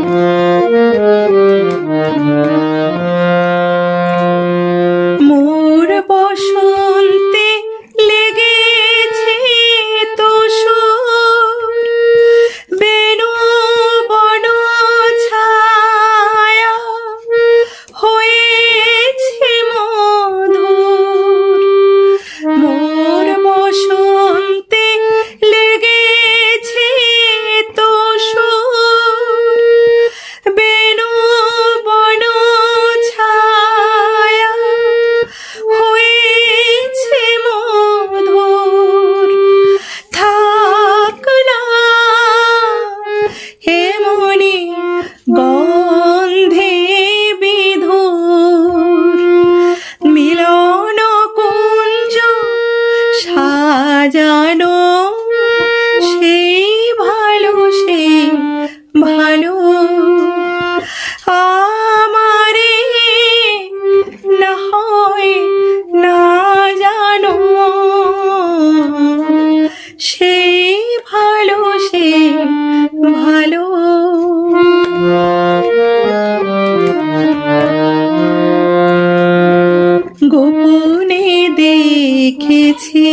Música স্বপ্নে দেখেছি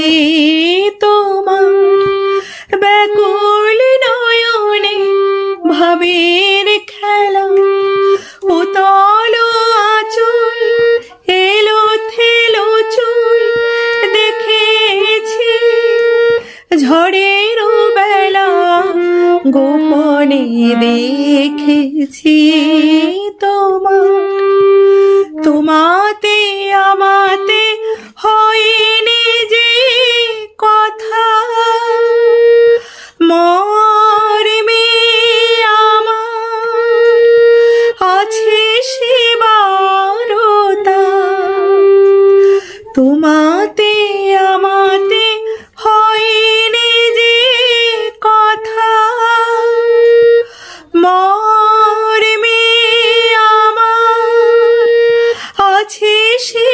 তোমার ব্যাকুল নয়নে ভাবের খেলা। উতল আচল, এলো থেলো চুল দেখেছি। ঝড়ের বেলা গোপনে দেখেছি তোমার। তোমাতে আমার she